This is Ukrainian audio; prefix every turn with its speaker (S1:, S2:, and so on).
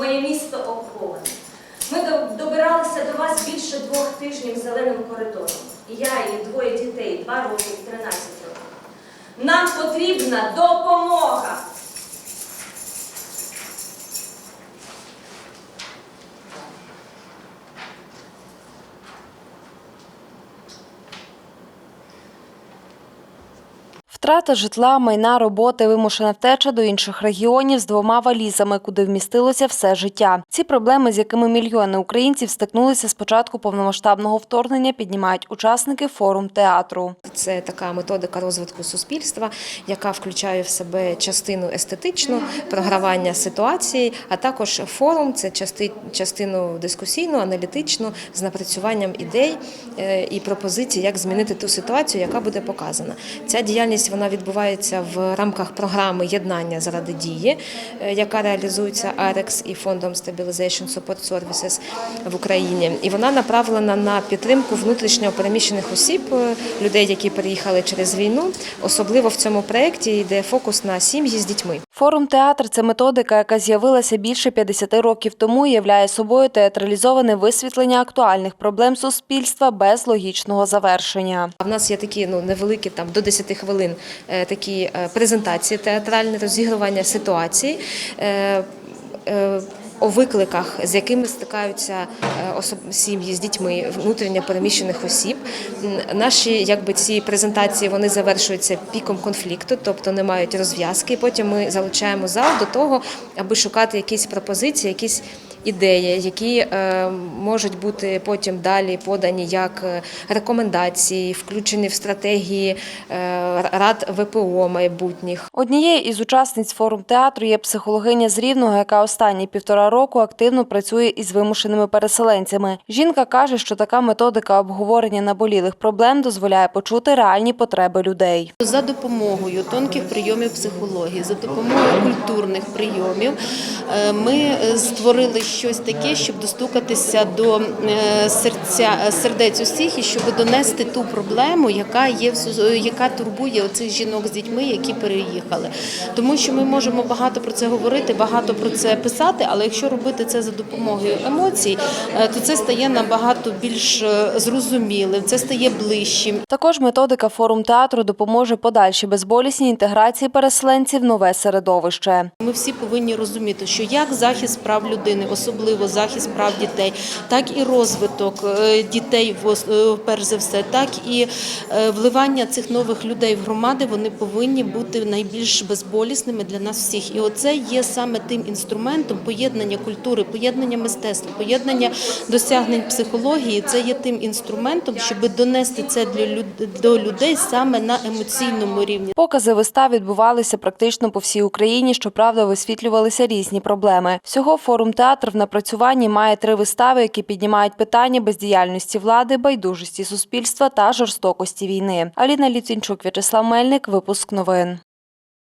S1: Моє місто окуповане. Ми добиралися до вас більше двох тижнів зеленим коридором. І я, і двоє дітей, два роки, 13 років. Нам потрібна допомога.
S2: Втрата житла, майна, роботи, вимушена втеча до інших регіонів з двома валізами, куди вмістилося все життя. Ці проблеми, з якими мільйони українців стикнулися з початку повномасштабного вторгнення, піднімають учасники форум театру.
S3: Це така методика розвитку суспільства, яка включає в себе частину естетичну, програвання ситуації, а також форум це части- частину дискусійну, аналітичну з напрацюванням ідей е, і пропозицій, як змінити ту ситуацію, яка буде показана. Ця діяльність вона відбувається в рамках програми єднання заради дії, е, яка реалізується АРЕКС і фондом Stabilization Support Services в Україні. І вона направлена на підтримку внутрішньо переміщених осіб, е, людей, які переїхали через війну. Особливо в цьому проєкті йде фокус на сім'ї з дітьми.
S2: Форум театр це методика, яка з'явилася більше 50 років тому і являє собою театралізоване висвітлення актуальних проблем суспільства без логічного завершення.
S3: В нас є такі ну невеликі там до 10 хвилин е, такі е, презентації театральні, розігрування ситуацій. У викликах, з якими стикаються е, сім'ї з дітьми внутрішньо переміщених осіб, наші якби ці презентації вони завершуються піком конфлікту, тобто не мають розв'язки. Потім ми залучаємо зал до того, аби шукати якісь пропозиції, якісь ідеї, які е, можуть бути потім далі подані як е, рекомендації, включені в стратегії е, рад ВПО майбутніх.
S2: Однією із учасниць форум театру є психологиня з Рівного, яка останні півтора року активно працює із вимушеними переселенцями. Жінка каже, що така методика обговорення наболілих проблем дозволяє почути реальні потреби людей.
S4: За допомогою тонких прийомів психології, за допомогою культурних прийомів ми створили щось таке, щоб достукатися до е, серця е, сердець усіх і щоб донести ту проблему, яка є в яка турбує оцих жінок з дітьми, які переїхали. Тому що ми можемо багато про це говорити, багато про це писати, але якщо робити це за допомогою емоцій, е, то це стає набагато більш е, зрозумілим, це стає ближчим.
S2: Також методика форум театру допоможе подальшій безболісній інтеграції переселенців в нове середовище.
S4: Ми всі повинні розуміти, що як захист прав людини, особливо захист прав дітей, так і розвиток е, дітей е, перш за все, так і е, вливання цих нових людей в громади, вони повинні бути найбільш безболісними для нас всіх. І оце є саме тим інструментом поєднання культури, поєднання мистецтва, поєднання досягнень психології. Це є тим інструментом, щоб донести це для до людей саме на емоційному рівні.
S2: Покази вистав відбувалися практично по всій Україні. Щоправда, висвітлювалися різні проблеми. Всього форум театр в напрацюванні має три вистави, які піднімають питання бездіяльності влади, байдужості суспільства та жорстокості війни. Аліна Літвінчук, В'ячеслав Мельник. Випуск новин.